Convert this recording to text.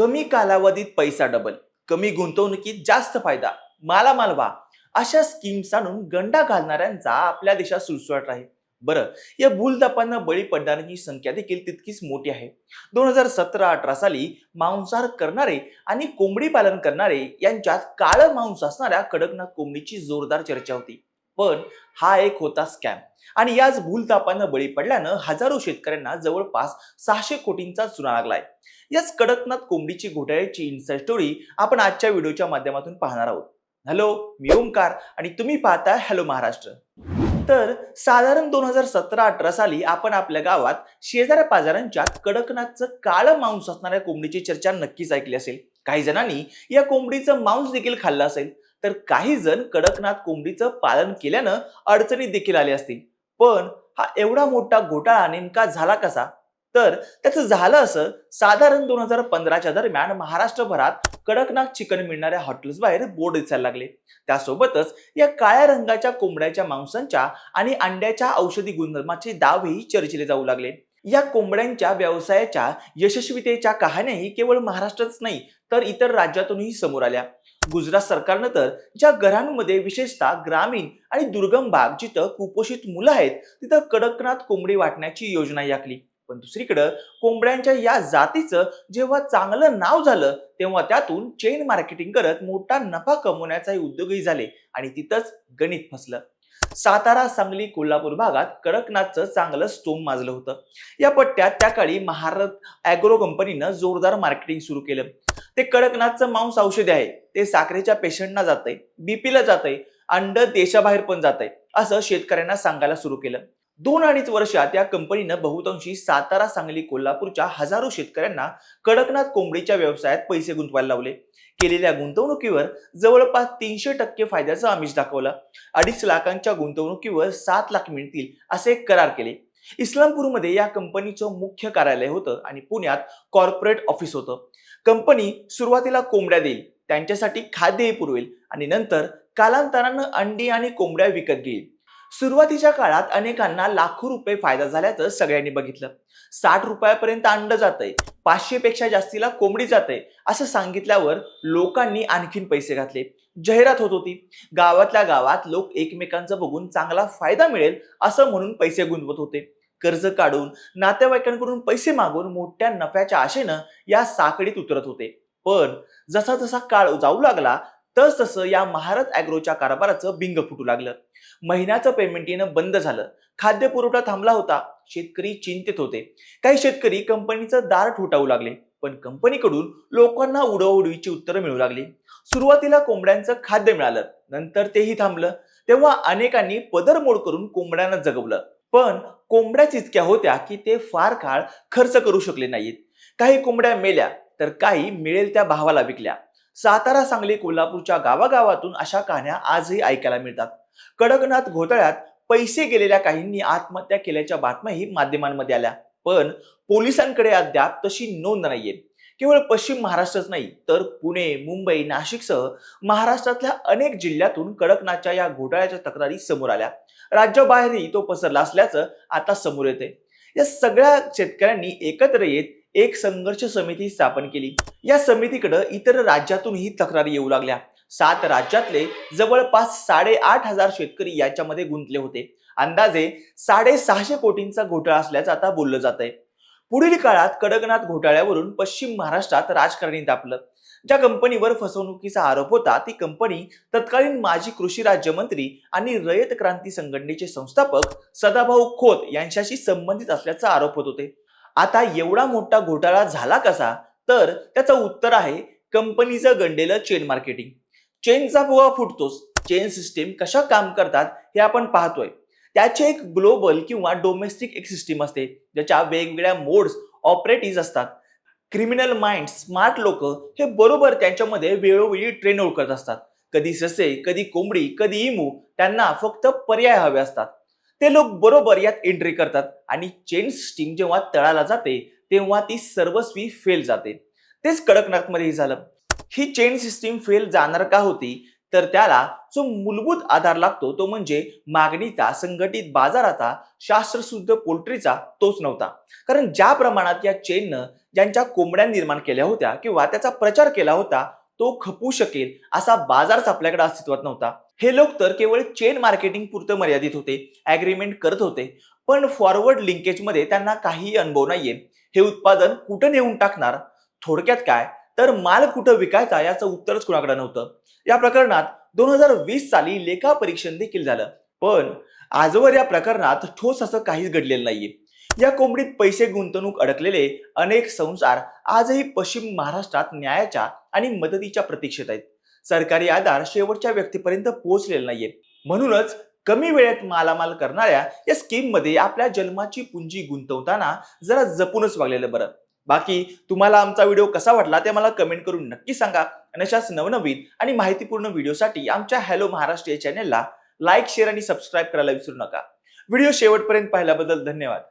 कमी कालावधीत पैसा डबल कमी गुंतवणुकीत जास्त फायदा मालामाल व्हा अशा स्कीम्स आणून गंडा घालणाऱ्यांचा आपल्या देशात सुळसुळाट आहे. बरं या भूलदापांना बळी पडणाऱ्यांची संख्या देखील तितकीच मोठी आहे. दोन हजार सतरा अठरा साली मांसाहार करणारे आणि कोंबडी पालन करणारे यांच्यात काळं मांस असणाऱ्या कडकनाथ कोंबडीची जोरदार चर्चा होती. पण हा एक होता स्कॅम. आणि याच भूलतापानं बळी पडल्यानं हजारो शेतकऱ्यांना जवळपास सहाशे कोटींचा चुना लागलाय. याच कडकनाथ कोंबडीची घोटाळ्याची इन्साईड स्टोरी आपण आजच्या व्हिडिओच्या माध्यमातून पाहणार आहोत. हॅलो मी ओमकार आणि तुम्ही पाहता हॅलो महाराष्ट्र. तर साधारण दोन हजार सतरा अठरा साली आपण आपल्या गावात शेजाऱ्या पाजाऱ्यांच्या कडकनाथचं काळं मांस असणाऱ्या कोंबडीची चर्चा नक्कीच ऐकली असेल. काही जणांनी या कोंबडीचं मांस देखील खाल्लं असेल. तर काही जण कडकनाथ कोंबडीचं पालन केल्यानं अडचणीत देखील आले असतील. पण हा एवढा मोठा घोटाळा नेमका झाला कसा? तर त्याचं झालं असं साधारण दोन हजार पंधराच्या दरम्यान महाराष्ट्रभरात कडकनाथ चिकन मिळणाऱ्या हॉटेल्स बाहेर बोर्ड दिसायला लागले. त्यासोबतच या काळ्या रंगाच्या कोंबड्याच्या मांसांच्या आणि अंड्याच्या औषधी गुणधर्माचे दावेही चर्चिले जाऊ लागले. या कोंबड्यांच्या व्यवसायाच्या यशस्वीतेच्या कहाण्याही केवळ महाराष्ट्रच नाही तर इतर राज्यातूनही समोर आल्या. गुजरात सरकारनं तर ज्या घरांमध्ये विशेषतः ग्रामीण आणि दुर्गम भाग जिथं कुपोषित मुलं आहेत तिथं कडकनाथ कोंबडी वाटण्याची योजना आखली पण दुसरीकडं कोंबड्यांच्या या जातीचं जेव्हा चांगलं नाव झालं तेव्हा त्यातून चेन मार्केटिंग करत मोठा नफा कमवण्याचाही उद्योगही झाले आणि तिथंच गणित फसलं. सातारा सांगली कोल्हापूर भागात कडकनाथचं चांगलं स्टोम माजलं होतं. या पट्ट्यात त्या काळी महारत अॅग्रो कंपनीनं जोरदार मार्केटिंग सुरू केलं. ते कडकनाथचं मांस औषधी आहे. ते साखरेच्या पेशंटना जातंय बीपीला जातंय अंड देशाबाहेर पण जातंय असं शेतकऱ्यांना सांगायला सुरू केलं. दोन अडीच वर्षात या कंपनीनं बहुतांशी सातारा सांगली कोल्हापूरच्या हजारो शेतकऱ्यांना कडकनाथ कोंबडीच्या व्यवसायात पैसे गुंतवायला लावले. केलेल्या गुंतवणुकीवर जवळपास तीनशे टक्के फायद्याचं आमिष दाखवलं. अडीच लाखांच्या गुंतवणुकीवर सात लाख मिळतील असे करार केले. इस्लामपूरमध्ये या कंपनीचं मुख्य कार्यालय होतं आणि पुण्यात कॉर्पोरेट ऑफिस होतं. कंपनी सुरुवातीला कोंबड्या देईल त्यांच्यासाठी खाद्यही पुरवेल आणि नंतर कालांतरानं अंडी आणि कोंबड्या विकत घेईल. सुरुवातीच्या काळात अनेकांना लाखो रुपये फायदा झाल्याचं सगळ्यांनी बघितलं. साठ रुपयापर्यंत अंड जातंय पाचशे पेक्षा जास्तीला कोंबडी जाते असं सांगितल्यावर लोकांनी आणखीन पैसे घातले. जाहिरात होत होती गावातल्या गावात लोक एकमेकांचं बघून चांगला फायदा मिळेल असं म्हणून पैसे गुंतवत होते. कर्ज काढून नातेवाईकांकडून पैसे मागून मोठ्या नफ्याच्या आशेनं या साखळीत उतरत होते. पण जसा जसा काळ जाऊ लागला तस तसं या महारत ॲग्रोच्या कारभाराचं बिंग फुटू लागलं. महिन्याचं पेमेंट येणं बंद झालं. खाद्य पुरवठा थांबला होता. शेतकरी चिंतित होते. काही शेतकरी कंपनीचं दार ठोठावू लागले पण कंपनीकडून लोकांना उडवउडवीची उत्तरं मिळू लागली. सुरुवातीला कोंबड्यांचं खाद्य मिळालं नंतर तेही थांबलं. तेव्हा अनेकांनी पदरमोड करून कोंबड्यांना जगवलं. पण कोंबड्याच इतक्या होत्या की ते फार काळ खर्च करू शकले नाहीत. काही कोंबड्या मेल्या तर काही मिळेल त्या भावाला विकल्या. सातारा सांगली कोल्हापूरच्या गावागावातून अशा कहाण्या आजही ऐकायला मिळतात. कडकनाथ घोटाळ्यात पैसे गेलेल्या काहींनी आत्महत्या केल्याच्या बातम्याही माध्यमांमध्ये आल्या. पण पोलिसांकडे अद्याप तशी नोंद नाहीये. केवळ पश्चिम महाराष्ट्रच नाही तर पुणे मुंबई नाशिकसह महाराष्ट्रातल्या अनेक जिल्ह्यातून कडकनाथच्या या घोटाळ्याच्या तक्रारी समोर आल्या. राज्याबाहेरही तो पसरला असल्याचं आता समोर येते या सगळ्या शेतकऱ्यांनी एकत्र येत एक संघर्ष समिती स्थापन केली. या समितीकडे इतर राज्यातूनही तक्रारी येऊ लागल्या. सात राज्यातले जवळपास साडेआठ हजार शेतकरी याच्यामध्ये गुंतले होते. अंदाजे साडेसहाशे कोटींचा घोटाळा असल्याचं आता बोललं जात आहे पुढील काळात कडकनाथ घोटाळ्यावरून पश्चिम महाराष्ट्रात राजकारणी तापलं ज्या कंपनीवर फसवणुकीचा आरोप होता ती कंपनी तत्कालीन माजी कृषी राज्यमंत्री आणि रयत क्रांती संघटनेचे संस्थापक सदाभाऊ खोत यांच्याशी संबंधित असल्याचा आरोप होत होते. आता एवढा मोठा घोटाळा झाला कसा? तर त्याचं उत्तर आहे कंपनीचं गंडेलं चेन मार्केटिंग चेनचा पोवा फुटतोच चेन सिस्टीम कशा काम करतात हे आपण पाहतोय. त्याची एक ग्लोबल किंवा डोमेस्टिक एक सिस्टीम असते ज्याच्या वेगवेगळ्या मोड्स ऑपरेटिव्ह असतात. क्रिमिनल माइंड स्मार्ट लोक हे बरोबर त्यांच्यामध्ये वेळोवेळी ट्रेन ओळखत असतात. कधी ससे कधी कोंबडी कधी इमू त्यांना फक्त पर्याय हवे असतात. ते लोक बरोबर यात एंट्री करतात आणि चेन सिस्टीम जेव्हा तळाला जाते तेव्हा ती सर्वस्वी फेल जाते. तेच कडकनाथमध्येही झालं. ही चेन सिस्टीम फेल जाणार का होती? तर त्याला जो मूलभूत आधार लागतो तो म्हणजे मागणीचा संघटित बाजाराचा शास्त्रशुद्ध पोल्ट्रीचा तोच नव्हता. कारण ज्या प्रमाणात या चेननं ज्यांच्या कोंबड्या निर्माण केल्या होत्या किंवा त्याचा प्रचार केला होता तो खपू शकेल असा बाजारच आपल्याकडे अस्तित्वात नव्हता. हे लोक तर केवळ चेन मार्केटिंग पुरतं मर्यादित होते ऍग्रीमेंट करत होते पण फॉरवर्ड लिंकेजमध्ये त्यांना काहीही अनुभव नाहीये. हे उत्पादन कुठं नेऊन टाकणार? थोडक्यात काय? तर माल कुठं विकायचा याचं उत्तरच कुणाकडे नव्हतं. या प्रकरणात दोन हजार वीस साली लेखा परीक्षण देखील झालं. पण आजवर या प्रकरणात ठोस असं काहीच घडलेलं नाहीये. या कोंबडीत पैसे गुंतवणूक अडकलेले अनेक संसार आजही पश्चिम महाराष्ट्रात न्यायाच्या आणि मदतीच्या प्रतीक्षेत आहेत. सरकारी आधार शेवटच्या व्यक्तीपर्यंत पोहोचलेला नाहीये. म्हणूनच कमी वेळेत मालामाल करणाऱ्या या स्कीममध्ये आपल्या जन्माची पुंजी गुंतवताना जरा जपूनच वागलेलं बरं. बाकी तुम्हाला आमचा व्हिडिओ कसा वाटला ते मला कमेंट करून नक्की सांगा. आणि अशाच नवनवीन आणि माहितीपूर्ण व्हिडिओसाठी आमच्या हॅलो महाराष्ट्र या चॅनेलला लाईक शेअर आणि सबस्क्राईब करायला विसरू नका. व्हिडिओ शेवटपर्यंत पाहिल्याबद्दल धन्यवाद.